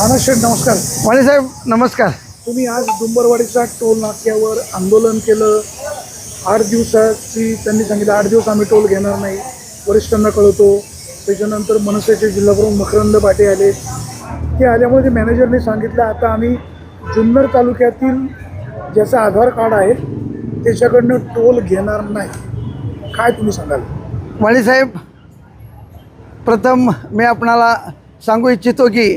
नानाशेठ नमस्कार. साहेब नमस्कार. तुम्ही आज डुंबरवाडीच्या टोल नाक्यावर आंदोलन केलं. आठ दिवसाची त्यांनी सांगितलं आठ दिवस आम्ही टोल घेणार नाही. वरिष्ठांना कळवतो. त्याच्यानंतर मनसेचे जिल्हाप्रमुख मकरंद पाटे आले. ते आल्यामुळे ते मॅनेजरने सांगितलं आता आम्ही जुन्नर तालुक्यातील ज्याचं आधार कार्ड आहे त्याच्याकडनं टोल घेणार नाही. काय तुम्ही सांगाल? साहेब प्रथम मी आपणाला सांगू इच्छितो की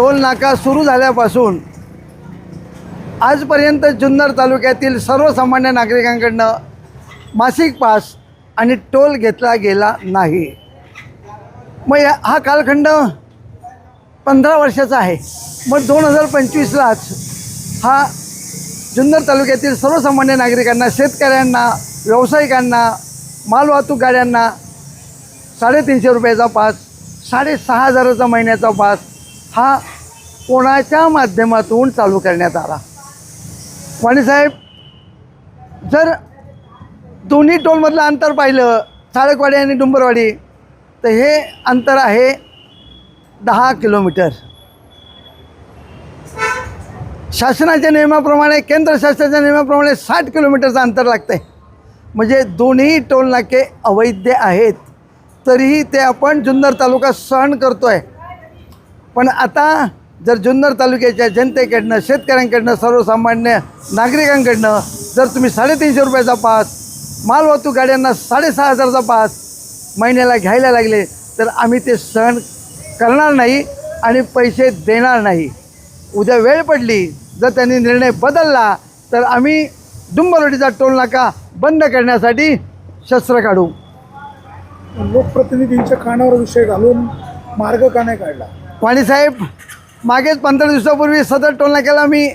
टोल नाका सुरू झाल्यापासून आजपर्यंत जुन्नर तालुक्यातील सर्वसामान्य नागरिकांकडनं मासिक पास आणि टोल घेतला गेला नाही. मग या हा कालखंड पंधरा वर्षाचा आहे. मग दोन हजार पंचवीसलाच हा जुन्नर तालुक्यातील सर्वसामान्य नागरिकांना शेतकऱ्यांना व्यावसायिकांना मालवाहतूक गाड्यांना साडेतीनशे रुपयाचा पास साडेसहा हजाराचा महिन्याचा पास हा कोणाच्या माध्यमातून चालू करण्यात आला? वाणीसाहेब जर दोन्ही टोलमधलं अंतर पाहिलं साळकवाडी आणि डुंबरवाडी तर हे अंतर आहे दहा किलोमीटर. शासनाच्या नियमाप्रमाणे केंद्र शासनाच्या नियमाप्रमाणे साठ किलोमीटरचं अंतर लागतं आहे म्हणजे दोन्ही टोलनाके अवैध आहेत. तरीही ते आपण जुन्नर तालुका सहन करतो आहे पण आता जर जुन्नर तालुक्याच्या जनतेकडनं शेतकऱ्यांकडनं सर्वसामान्य नागरिकांकडनं जर तुम्ही साडेतीनशे रुपयाचा पास मालवाहतूक गाड्यांना साडेसहा हजारचा पास महिन्याला घ्यायला लागले तर आम्ही ते सहन करणार नाही आणि पैसे देणार नाही. उद्या वेळ पडली जर त्यांनी निर्णय बदलला तर आम्ही डुंबरवाडीचा टोल नाका बंद करण्यासाठी शस्त्र काढू. लोकप्रतिनिधींच्या कानावर विषय घालून मार्ग का नाही काढला? वाणीसाहेब मागेच पंधरा दिवसापूर्वी सदर टोलनाक्याला मी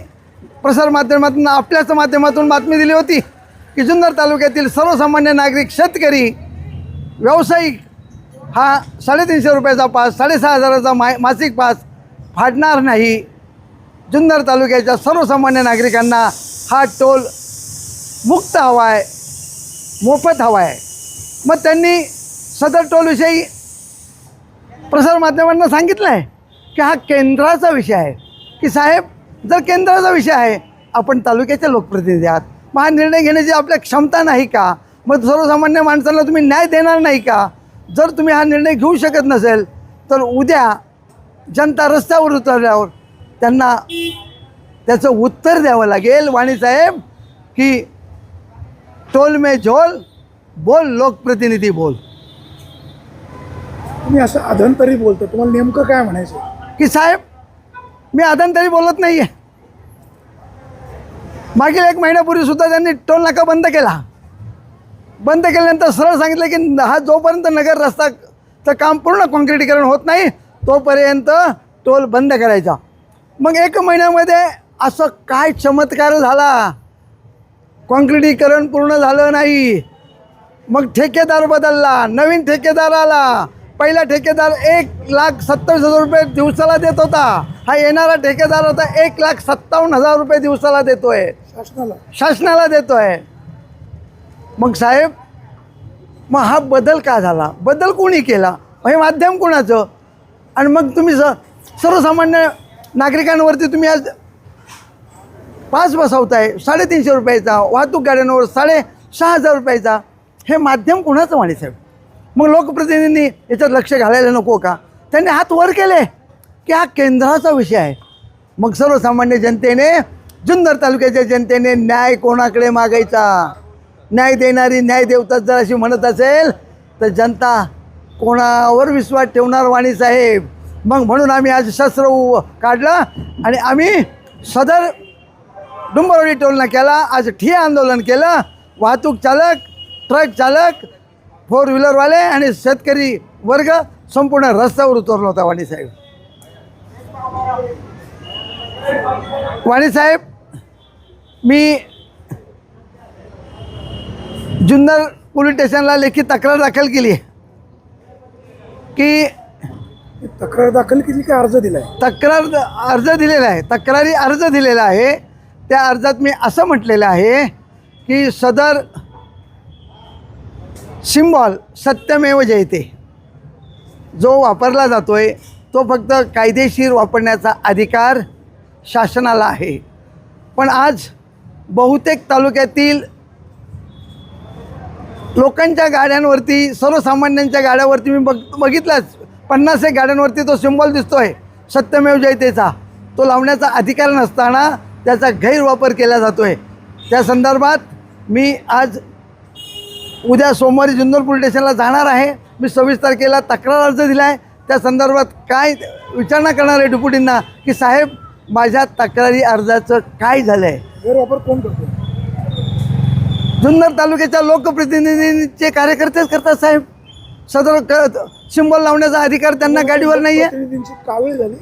प्रसारमाध्यमातून आपल्याच माध्यमातून बातमी दिली होती की जुन्नर तालुक्यातील सर्वसामान्य नागरिक शेतकरी व्यावसायिक हा साडेतीनशे रुपयाचा पास साडेसहा हजाराचा मा मासिक पास फाडणार नाही. जुन्नर तालुक्याच्या सर्वसामान्य नागरिकांना हा टोल मुक्त हवा आहे मोफत हवा आहे मग त्यांनी सदर टोलविषयी प्रसारमाध्यमांना सांगितलं आहे की हा केंद्राचा विषय आहे. की साहेब जर केंद्राचा विषय आहे आपण तालुक्याचे लोकप्रतिनिधी आहात. मग हा निर्णय घेण्याची आपल्या क्षमता नाही का? मग सर्वसामान्य माणसांना तुम्ही न्याय देणार नाही का? जर तुम्ही हा निर्णय घेऊ शकत नसेल तर उद्या जनता रस्त्यावर उतरल्यावर त्यांना त्याचं उत्तर द्यावं लागेल. वाणीसाहेब की टोल मे झोल बोल लोकप्रतिनिधी बोल. तुम्ही असं अधंतरी बोलतो. तुम्हाला नेमकं काय म्हणायचं की साहेब मी आदंतरी बोलत नाही आहे मागील एक महिन्यापूर्वीसुद्धा त्यांनी टोल नाका बंद केला. बंद केल्यानंतर सरळ सांगितलं की हा जोपर्यंत नगर रस्ताचं काम पूर्ण कॉन्क्रिटीकरण होत नाही तोपर्यंत टोल बंद करायचा. मग एक महिन्यामध्ये असं काय चमत्कार झाला? कॉन्क्रिटीकरण पूर्ण झालं नाही. मग ठेकेदार बदलला नवीन ठेकेदार आला. पहिला ठेकेदार एक लाख सत्तावीस हजार रुपये दिवसाला देत होता. हा येणारा ठेकेदार आता एक लाख सत्तावन्न हजार रुपये दिवसाला देतोय. शासनाला. शासनाला देतोय. मग साहेब मग हा बदल का झाला? बदल कोणी केला? हे माध्यम कोणाचं? आणि मग तुम्ही स सर्वसामान्य नागरिकांवरती तुम्ही आज पास बसवताय. साडेतीनशे रुपयाचा वाहतूक गाड्यांवर साडे सहा हजार रुपयाचा. हे माध्यम कुणाचं म्हणे साहेब? मग लोकप्रतिनिधींनी याच्यात लक्ष घालायला नको का? त्यांनी हात वर केले की हा केंद्राचा विषय आहे. मग सर्वसामान्य जनतेने जुन्नर तालुक्याच्या जनतेने न्याय कोणाकडे मागायचा? न्याय देणारी न्याय देवता जर अशी म्हणत असेल तर जनता कोणावर विश्वास ठेवणार वाणी साहेब? मग म्हणून आम्ही आज शस्त्र काढलं आणि आम्ही सदर डुंबरवाडी टोलना केला आज ठिय्या आंदोलन केलं वाहतूक चालक ट्रक चालक फोर व्हीलरवाले आणि शेतकरी वर्ग संपूर्ण रस्त्यावर उतरला होता वाणीसाहेब वाणीसाहेब मी जुन्नर पोलीस स्टेशनला लेखी तक्रार दाखल केली. आहे की तक्रार दाखल केली की अर्ज दिलाय? तक्रार अर्ज दिलेला आहे. तक्रारी अर्ज दिलेला आहे. त्या अर्जात मी असं म्हटलेलं आहे की सदर सिम्बॉल सत्यमेव जयते. जो वापरला जातो आहे तो फक्त कायदेशीर वापरण्याचा अधिकार शासनाला आहे. पण आज बहुतेक तालुक्यातील लोकांच्या गाड्यांवरती सर्वसामान्यांच्या गाड्यावरती मी बघ बघितलंच. पन्नास एक गाड्यांवरती तो सिम्बॉल दिसतो आहे सत्यमेव जयतेचा. तो लावण्याचा अधिकार नसताना त्याचा गैरवापर केला जातो आहे त्या संदर्भात मी आज उद्या सोमवारी जुन्नर पोलीस स्टेशनला जाणार आहे. मी सव्वीस तारखेला तक्रार अर्ज दिला आहे त्या संदर्भात काय विचारणा करणार आहे डेप्युटींना की साहेब माझ्या तक्रारी अर्जाचं काय झालं आहे गैरवापर कोण करतो? जुन्नर तालुक्याच्या लोकप्रतिनिधींचे कार्यकर्तेच करतात साहेब. सदर क सिंबल लावण्याचा अधिकार त्यांना गाडीवर नाही आहे कावीळ झाली.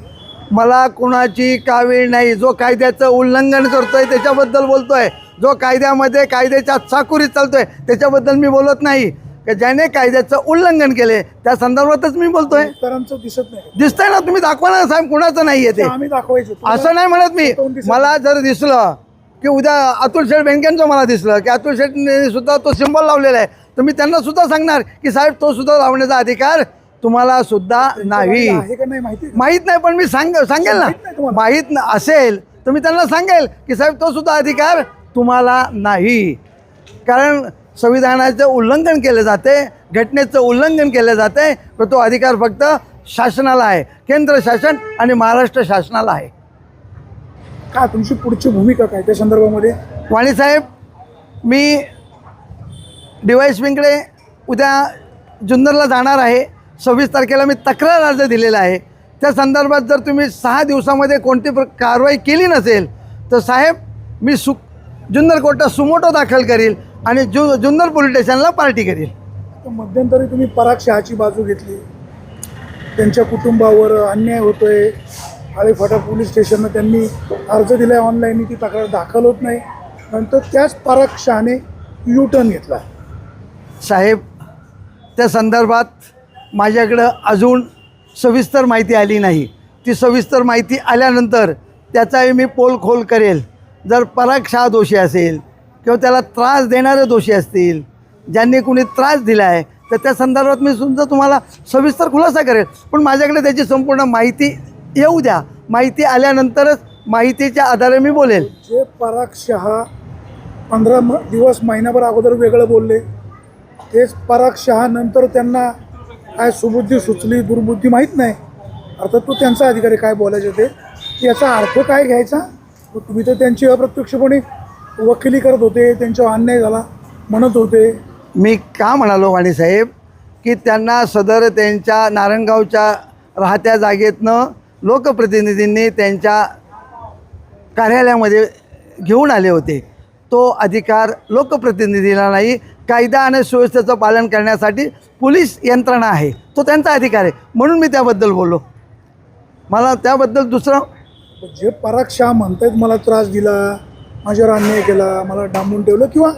मला कुणाची कावीळ नाही. जो कायद्याचं उल्लंघन करतोय त्याच्याबद्दल बोलतोय. जो कायद्यामध्ये कायद्याच्या चाकुरीत चालतोय त्याच्याबद्दल मी बोलत नाही. की ज्याने कायद्याचं उल्लंघन केले त्या संदर्भातच मी बोलतोय. दिसत नाही. दिसतंय ना तुम्ही दाखवा ना साहेब कुणाचं नाही आहे ते आम्ही दाखवायचं. असं नाही म्हणत मी. मला जर दिसलं की उद्या अतुल शेठ बँकेंचं मला दिसलं की अतुल शेठने सुद्धा तो सिंबल लावलेला आहे तर मी त्यांना सुद्धा सांगणार की साहेब तो सुद्धा लावण्याचा अधिकार तुम्हाला सुद्धा नाही. माहिती नाही पण मी सांग सांगेल ना. माहीत असेल तर मी त्यांना सांगेल की साहेब तो सुद्धा अधिकार तुम्हाला नाही. कारण संविधानाचं उल्लंघन केलं जाते घटनेचं उल्लंघन केलं जाते तर तो अधिकार फक्त शासनाला आहे. केंद्र शासन आणि महाराष्ट्र शासनाला आहे. काय तुमची पुढची भूमिका काय त्या संदर्भामध्ये? वाणीसाहेब मी डी वाय एस पीकडे उद्या जुन्नरला जाणार आहे. सव्वीस तारखेला मी तक्रार अर्ज दिलेला आहे. त्या संदर्भात जर तुम्ही सहा दिवसामध्ये कोणती प्र कारवाई केली नसेल तर साहेब मी सु जुन्नर कोर्टात सुमोटो दाखल करील आणि जु जुन्नर पोलीस स्टेशनला पार्टी करील. तर मध्यंतरी तुम्ही पराग शहाची बाजू घेतली. त्यांच्या कुटुंबावर अन्याय होतोय. आळेफाटा पोलीस स्टेशननं त्यांनी अर्ज दिला आहे ऑनलाईन ती तक्रार दाखल होत नाही. नंतर त्याच पराग शहाने यू टर्न घेतला. साहेब त्या संदर्भात माझ्याकडं अजून सविस्तर माहिती आली नाही. ती सविस्तर माहिती आल्यानंतर त्याचाही मी पोलखोल करेल. जर पराग शाह दोषी असेल किंवा त्याला त्रास देणारे दोषी असतील ज्यांनी कुणी त्रास दिला आहे तर त्या संदर्भात मी सुद्धा तुम्हाला सविस्तर खुलासा करेल. पण माझ्याकडे त्याची संपूर्ण माहिती येऊ द्या. माहिती आल्यानंतरच माहितीच्या आधारे मी बोलेल. जे पराग शहा पंधरा म दिवस महिनाभर अगोदर वेगळं बोलले तेच पराग शहा नंतर त्यांना काय सुबुद्धी सुचली दुर्बुद्धी माहीत नाही. अर्थात तो त्यांचा अधिकारी काय बोलायचे ते? याचा अर्थ काय घ्यायचा? तुम्ही तर त्यांची अप्रत्यक्षपणे वकिली करत होते त्यांच्यावर अन्याय झाला म्हणत होते. मी का म्हणालो वाणीसाहेब की त्यांना सदर त्यांच्या नारायणगावच्या राहत्या जागेतनं लोकप्रतिनिधींनी त्यांच्या कार्यालयामध्ये घेऊन आले होते. तो अधिकार लोकप्रतिनिधीला नाही कायदा आणि सुव्यवस्थेचं पालन करण्यासाठी पोलीस यंत्रणा आहे. तो त्यांचा अधिकार आहे. म्हणून मी त्याबद्दल बोललो. मला त्याबद्दल दुसरं जे पराग शाह म्हणतायत मला त्रास दिला माझ्यावर अन्याय केला मला डांबून ठेवलं किंवा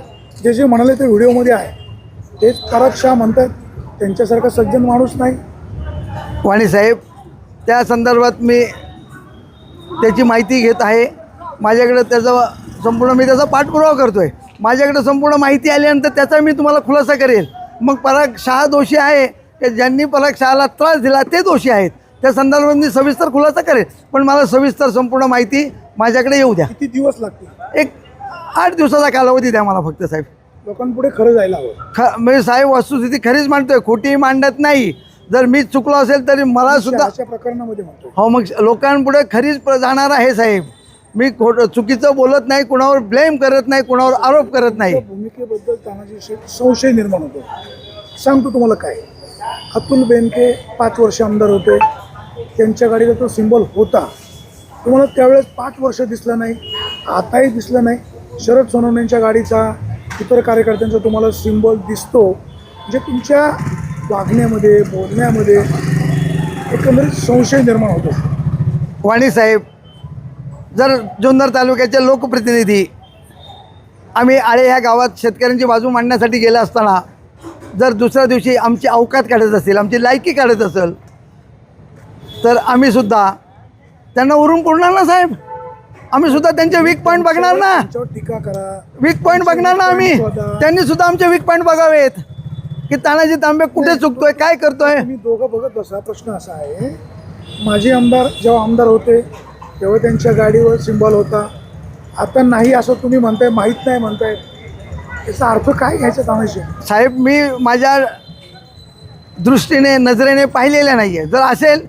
जे जे म्हणाले ते व्हिडिओमध्ये आहे तेच पराग शाह म्हणतात त्यांच्यासारखा सज्जन माणूस नाही. वाणीसाहेब त्या संदर्भात मी त्याची माहिती घेत आहे. माझ्याकडे त्याचा संपूर्ण मी त्याचा पाठपुरावा करतो आहे माझ्याकडे संपूर्ण माहिती आल्यानंतर त्याचा मी तुम्हाला खुलासा करेल. मग पराग शाह दोषी आहे की ज्यांनी पराग शहाला त्रास दिला ते दोषी आहेत. त्या संदर्भात मी सविस्तर खुलासा करेल. पण मला सविस्तर संपूर्ण माहिती माझ्याकडे येऊ द्या. किती दिवस लागतील? एक आठ दिवसाचा कालावधी द्या मला फक्त साहेब. लोकांपुढे खरं जायला हवं. ख म्हणजे साहेब वस्तुस्थिती खरीच मांडतोय. खोटी मांडत नाही. जर मी चुकलो असेल तरी मला सुद्धा अशा प्रकरणामध्ये म्हणतो. हो मग लोकांपुढे खरीच प्र- जाणार आहे साहेब. मी खोट चुकीचं बोलत नाही कुणावर ब्लेम करत नाही कुणावर आरोप करत नाही. त्या भूमिकेबद्दल तानाजी शेठ संशय निर्माण होतो. सांगतो तुम्हाला काय. अतुल बेनके पाच वर्ष आमदार होते. त्यांच्या गाडीचा तो सिम्बॉल होता. तुम्हाला त्यावेळेस पाच वर्ष दिसलं नाही आताही दिसलं नाही. शरद सोनवणेंच्या गाडीचा इतर कार्यकर्त्यांचा तुम्हाला सिम्बॉल दिसतो. म्हणजे तुमच्या वागण्यामध्ये बोलण्यामध्ये एकंदरीत संशय निर्माण होतो. वाणी साहेब जर जुन्नर तालुक्याचे लोकप्रतिनिधी आम्ही आळे ह्या गावात शेतकऱ्यांची बाजू मांडण्यासाठी गेला असताना जर दुसऱ्या दिवशी आमची अवकात काढत असेल आमची लायकी काढत असेल तर आम्ही सुद्धा त्यांना उरून पुरणार ना साहेब? आम्ही सुद्धा त्यांचे वीक पॉईंट बघणार ना. टीका करा. वीक पॉईंट बघणार ना आम्ही. त्यांनी सुद्धा आमचे वीक पॉईंट बघावेत. की तानाजी तांबे कुठे चुकतोय काय करतोय? तुम्ही दोघं बघत बसा. प्रश्न असा आहे माजी आमदार जेव्हा आमदार होते तेव्हा त्यांच्या गाडीवर सिम्बॉल होता. आता नाही असं तुम्ही म्हणताय माहीत नाही म्हणताय. याचा अर्थ काय घ्यायचा तानाजी? साहेब मी माझ्या दृष्टीने नजरेने पाहिलेल्या नाही आहे जर असेल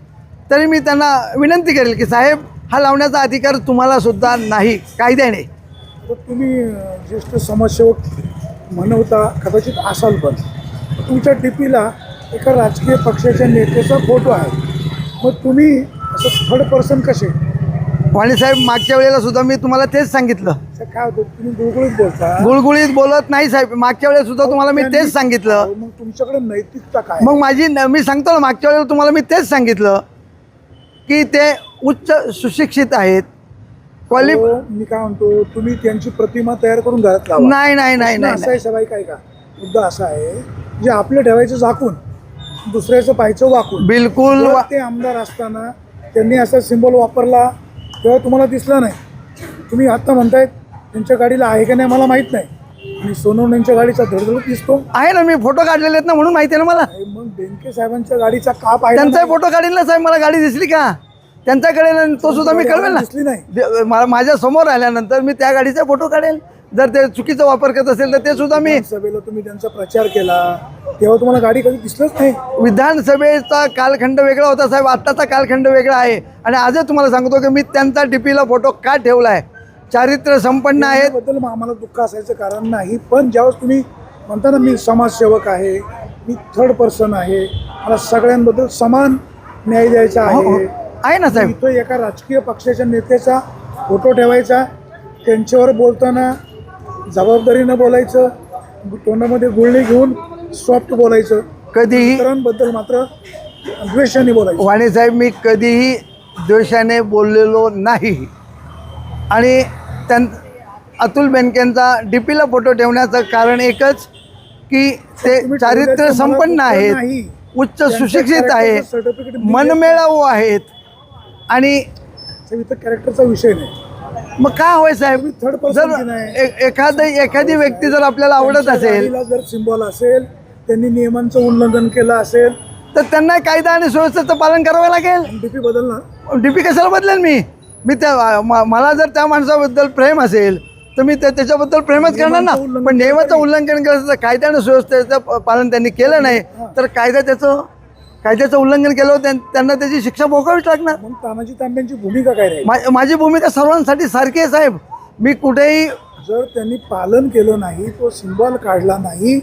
तरी मी त्यांना विनंती करेल की साहेब हा लावण्याचा अधिकार तुम्हाला सुद्धा नाही कायद्याने. तर तुम्ही ज्येष्ठ समाजसेवक म्हणवता कदाचित असाल पण. तुमच्या टीपीला एका राजकीय पक्षाच्या नेत्याचा फोटो आहे. मग तुम्ही असं थर्ड पर्सन कसे? वाणी साहेब मागच्या वेळेला सुद्धा मी तुम्हाला तेच सांगितलं. असं काय होतं? तुम्ही गुळगुळीत बोलता? गुळगुळीत बोलत नाही साहेब. मागच्या वेळेस सुद्धा तुम्हाला मी तेच सांगितलं. मग तुमच्याकडे नैतिकता काय? मग माझी न- मी सांगतो ना मागच्या वेळेला तुम्हाला मी तेच सांगितलं. की ते उच्च सुशिक्षित आहेत. क्वालि अहो, मी काय म्हणतो तुम्ही त्यांची प्रतिमा तयार करून घरात लावा. नाही नाही नाही नाही असा आहे सबाई काय का? मुद्दा असा आहे जे आपलं ठेवायचं झाकून दुसऱ्याचं पाहायचं वाकून. बिलकुल वा- ते आमदार असताना त्यांनी असा सिंबल वापरला तेव्हा तुम्हाला दिसला नाही. तुम्ही आता म्हणतायत त्यांच्या गाडीला आहे का नाही मला माहीत नाही. आणि सोनवण्यांच्या गाडीचा धडधड दिसतो. आहे ना मी फोटो काढलेले आहेत ना म्हणून माहिती आहे ना मला? मग बेनके साहेबांच्या गाडीचा काप आहे त्यांचाही फोटो काढील ना साहेब मला गाडी दिसली का? त्यांच्याकडे ना तो सुद्धा मी कळवेल ना. दिसली नाही. दे- मा- माझ्यासमोर आल्यानंतर मी त्या गाडीचा फोटो काढेल. जर ते चुकीचा वापर करत असेल तर ते सुद्धा मी सभेला तुम्ही त्यांचा प्रचार केला. तेव्हा तुम्हाला गाडी कधी दिसलंच नाही. विधानसभेचा कालखंड वेगळा होता साहेब आत्ताचा कालखंड वेगळा आहे. आणि आजच तुम्हाला सांगतो की मी त्यांचा डीपीला फोटो का ठेवला आहे चारित्र्य संपन्न आहेत. बद्दल आम्हाला दुःख असायचं कारण नाही पण ज्यावेळेस तुम्ही म्हणता ना मी समाजसेवक आहे मी थर्ड पर्सन आहे मला सगळ्यांबद्दल समान न्याय द्यायचा हो, हो. आहे. आहे ना साहेब. इथं एका राजकीय पक्षाच्या नेत्याचा फोटो ठेवायचा. त्यांच्यावर बोलताना जबाबदारीनं बोलायचं तोंडामध्ये गुळणी घेऊन सॉफ्ट बोलायचं. कधीही इतरांबद्दल मात्र द्वेषाने बोलायचं. वाणी साहेब मी कधीही द्वेषाने बोललेलो नाही. आणि त्यां अतुल बेनकेंचा डी पीला फोटो ठेवण्याचं कारण एकच की ते चारित्र्य संपन्न आहेत. उच्च सुशिक्षित दिलं. मनमेळावू आहेत. आणि कॅरेक्टरचा विषय नाही. मग काय होय साहेब? थर्ड जर एखादी एखादी व्यक्ती जर आपल्याला आवडत असेल जर सिम्बॉल असेल त्यांनी नियमांचं उल्लंघन केलं असेल तर त्यांना कायदा आणि सुव्यवस्थेचं पालन करावं लागेल. डीपी बदलणार. डीपी कशाला बदलेल मी? मी त्या मला जर त्या माणसाबद्दल प्रेम असेल तर मी त्या- त्याच्याबद्दल प्रेमच करणार ना. नियमांचं उल्लंघन पण नियमाचं केलं उल्लंघन करायचं कायदा आणि सुव्यवस्थेचं पालन त्यांनी केलं नाही. तर कायदा त्याचं कायद्याचं उल्लंघन केलं त्यां- त्यांना त्याची शिक्षा भोगावीच लागणार. तानाजी तांब्यांची भूमिका काय माझी भूमिका सर्वांसाठी सारखी आहे साहेब. मी कुठेही जर त्यांनी पालन केलं नाही तो सिम्बॉल काढला नाही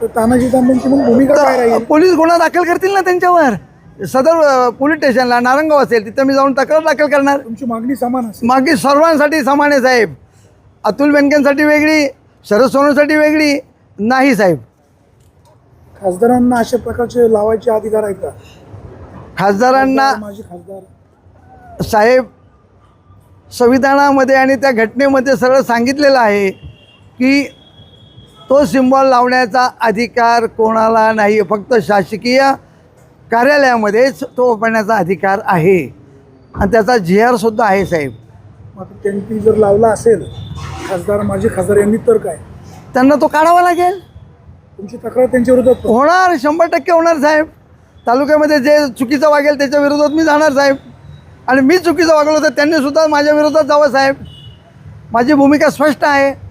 तर तानाजी तांब्यांची मग भूमिका काय राहील? पोलीस गुन्हा दाखल करतील ना त्यांच्यावर? सदर पोलीस स्टेशनला नारंगाव असेल तिथं मी जाऊन तक्रार दाखल करणार. तुमची मागणी समान असेल. मागे सर्वांसाठी समान आहे साहेब. अतुल बेनकेंसाठी वेगळी शरद सोनूसाठी वेगळी नाही साहेब. खासदारांना अशा प्रकारचे लावायचे अधिकार आहेत का? खासदारांना माझे खासदार. साहेब संविधानामध्ये आणि त्या घटनेमध्ये सरळ सांगितलेलं आहे की तो सिम्बॉल लावण्याचा अधिकार कोणाला नाही फक्त शासकीय कार्यालयामध्येच तो वापरण्याचा अधिकार आहे. आणि त्याचा जी आरसुद्धा आहे साहेब. मग त्यांनी जर लावला असेल खासदार माझे खासदार यांनी तर काय? त्यांना तो काढावा लागेल. तुमची तक्रार त्यांच्या विरोधात होणार शंभर टक्के होणार साहेब. तालुक्यामध्ये जे चुकीचं वागेल त्याच्या विरोधात मी जाणार साहेब. आणि मी चुकीचं वागलो तर त्यांनी सुद्धा माझ्या विरोधात जावं साहेब. माझी भूमिका स्पष्ट आहे.